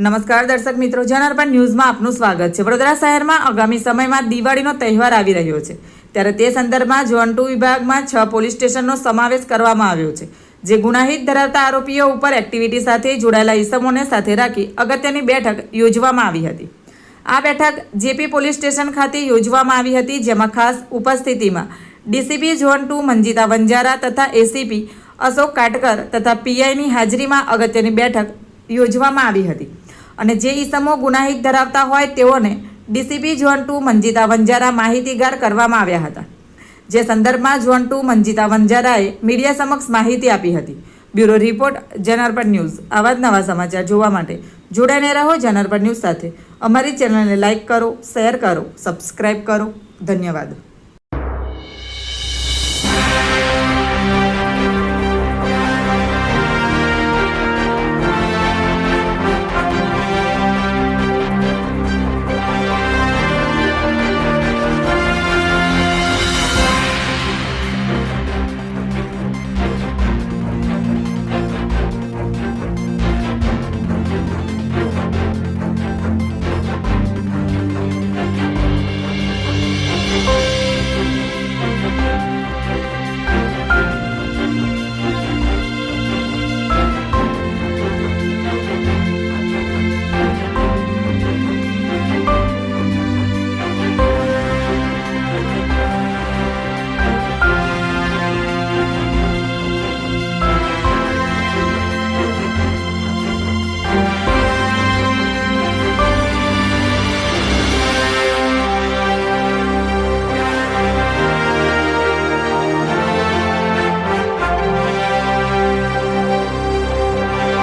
નમસ્કાર દર્શક મિત્રો, જનાર્પણ ન્યૂઝમાં આપનું સ્વાગત છે. વડોદરા શહેરમાં આગામી સમયમાં દિવાળીનો તહેવાર આવી રહ્યો છે. ત્યારે તે સંદર્ભમાં ઝોન ટુ વિભાગમાં છ પોલીસ સ્ટેશનનો સમાવેશ કરવામાં આવ્યો છે, જે ગુનાહિત ધરાવતા આરોપીઓ ઉપર એક્ટિવિટી સાથે જોડાયેલા ઇસમોને સાથે રાખી અગત્યની બેઠક યોજવામાં આવી હતી. આ બેઠક જેપી પોલીસ સ્ટેશન ખાતે યોજવામાં આવી હતી, જેમાં ખાસ ઉપસ્થિતિમાં DCP zone two Manjita Vanjara તથા એસીપી અશોક કાટકર તથા પીઆઈની હાજરીમાં અગત્યની બેઠક યોજવામાં આવી હતી. અને જે ઈસમો ગુનાહિત ધરાવતા હોય તેઓને DCP zone two Manjita Vanjara માહિતીગાર કરવામાં આવ્યા હતા. જે સંદર્ભમાં ઝોન ટુ મંજીતા વંજારાએ મીડિયા સમક્ષ માહિતી આપી હતી. Bureau report Janarpan news. આવા જ નવા સમાચાર જોવા માટે જોડાઈને રહો જનાર્પણ ન્યૂઝ સાથે. અમારી ચેનલને લાઇક કરો, શેર કરો સબસ્ક્રાઈબ કરો. ધન્યવાદ.